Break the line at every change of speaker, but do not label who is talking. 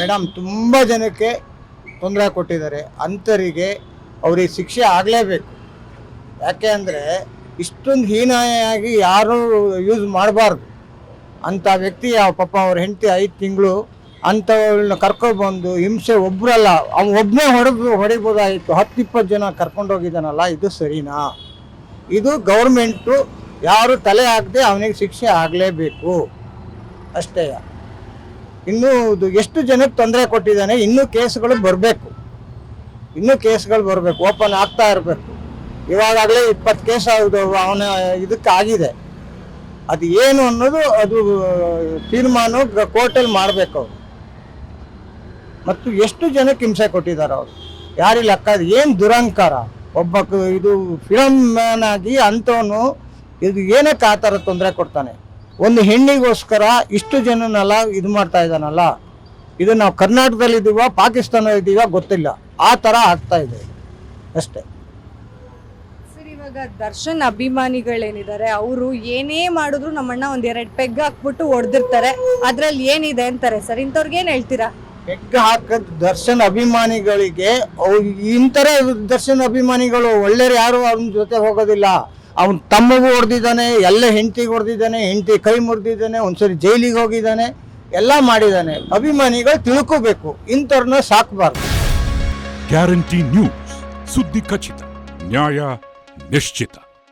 Madam, ತುಂಬ ಜನಕ್ಕೆ ತೊಂದರೆ ಕೊಟ್ಟಿದ್ದಾರೆ. ಅಂಥರಿಗೆ ಅವ್ರಿಗೆ ಶಿಕ್ಷೆ ಆಗಲೇಬೇಕು. ಯಾಕೆ ಅಂದರೆ, ಇಷ್ಟೊಂದು ಹೀನಾಯಾಗಿ ಯಾರೂ ಯೂಸ್ ಮಾಡಬಾರ್ದು. ಅಂಥ ವ್ಯಕ್ತಿ ಯಾವ ಪಾಪ ಅವ್ರ ಹೆಂಡತಿ ಐದು ತಿಂಗಳು ಅಂಥವ್ರನ್ನ ಕರ್ಕೊಬಂದು ಹಿಂಸೆ ಒಬ್ಬರಲ್ಲ ಅವ್ನು ಒಬ್ಬನೇ ಹೊಡೆದು, ಹೊಡಿಬೋದಾಯಿತು. ಹತ್ತು ಇಪ್ಪತ್ತು ಜನ ಕರ್ಕೊಂಡೋಗಿದ್ದಾನಲ್ಲ ಇದು ಸರಿನಾ? ಇದು ಗೌರ್ಮೆಂಟು ಯಾರು ತಲೆ ಹಾಕದೆ ಅವನಿಗೆ ಶಿಕ್ಷೆ ಆಗಲೇಬೇಕು. ಅಷ್ಟೇ. ಇನ್ನೂ ಎಷ್ಟು ಜನಕ್ಕೆ ತೊಂದರೆ ಕೊಟ್ಟಿದ್ದಾನೆ, ಇನ್ನೂ ಕೇಸ್ಗಳು ಬರಬೇಕು. ಇನ್ನೂ ಕೇಸ್ಗಳು ಬರಬೇಕು, ಓಪನ್ ಆಗ್ತಾ ಇರಬೇಕು. ಇವಾಗಲೇ ಇಪ್ಪತ್ತು ಕೇಸ್ ಆಗುದು, ಅವನ ಇದಕ್ಕೆ ಆಗಿದೆ. ಅದು ಏನು ಅನ್ನೋದು ಅದು, ತೀರ್ಮಾನ ಕೋರ್ಟಲ್ಲಿ ಮಾಡಬೇಕು ಅವರು. ಮತ್ತು ಎಷ್ಟು ಜನಕ್ಕೆ ಹಿಂಸೆ ಕೊಟ್ಟಿದ್ದಾರೆ ಅವರು? ಯಾರಿಗೆ ಲೆಕ್ಕ ಏನು ದುರಂಕಾರ? ಒಬ್ಬ ಇದು ಫಿಲಮ್ ಮ್ಯಾನ್ ಆಗಿ ಅಂಥವನು, ಇದು ಏನಕ್ಕೆ ಆ ಥರ ತೊಂದರೆ ಕೊಡ್ತಾನೆ? ಒಂದು ಹೆಣ್ಣಿಗೋಸ್ಕರ ಇಷ್ಟು ಜನನೆಲ್ಲ ಇದು ಮಾಡ್ತಾ ಇದ್ದಾನಲ್ಲ? ಇದು ನಾವು ಕರ್ನಾಟಕದಲ್ಲಿ ಇದೀವ ಪಾಕಿಸ್ತಾನ ಇದ್ದೀವ ಗೊತ್ತಿಲ್ಲ. ಆ ಥರ ಆಗ್ತಾ ಇದೆ. ಅಷ್ಟೇ.
ಸರ್ ಇವಾಗ ದರ್ಶನ್ ಅಭಿಮಾನಿಗಳೇನಿದ್ದಾರೆ ಅವರು ಏನೇ ಮಾಡಿದ್ರು ನಮ್ಮಣ್ಣ ಒಂದ್ ಎರಡು ಪೆಗ್ ಹಾಕ್ಬಿಟ್ಟು ಹೊಡೆದಿರ್ತಾರೆ ಅದ್ರಲ್ಲಿ ಏನಿದೆ ಅಂತಾರೆ ಸರ್? ಇಂಥವ್ರಿಗೆ ಏನ್ ಹೇಳ್ತೀರಾ?
ಪೆಗ್ ಹಾಕದ್ ದರ್ಶನ್ ಅಭಿಮಾನಿಗಳಿಗೆ ಅವ್ ಇಂಥರ ದರ್ಶನ್ ಅಭಿಮಾನಿಗಳು ಒಳ್ಳೆಯರು ಯಾರು ಅವ್ರ ಜೊತೆ ಹೋಗೋದಿಲ್ಲ. ಅವನ್ ತಮ್ಮಗೂ ಹೊಡೆದಿದ್ದಾನೆ, ಎಲ್ಲ ಹೆಂಡತಿಗೆ ಹೊಡೆದಿದ್ದಾನೆ, ಹೆಂಡತಿ ಕೈ ಮುರಿದಿದ್ದಾನೆ, ಒಂದ್ಸರಿ ಜೈಲಿಗೆ ಹೋಗಿದ್ದಾನೆ, ಎಲ್ಲ ಮಾಡಿದ್ದಾನೆ. ಅಭಿಮಾನಿಗಳು ತಿಳ್ಕೋಬೇಕು, ಇಂಥವ್ರನ್ನ ಸಾಕಬಾರ್ದು.
ಗ್ಯಾರಂಟಿ ನ್ಯೂಸ್, ಸುದ್ದಿ ಖಚಿತ, ನ್ಯಾಯ ನಿಶ್ಚಿತ.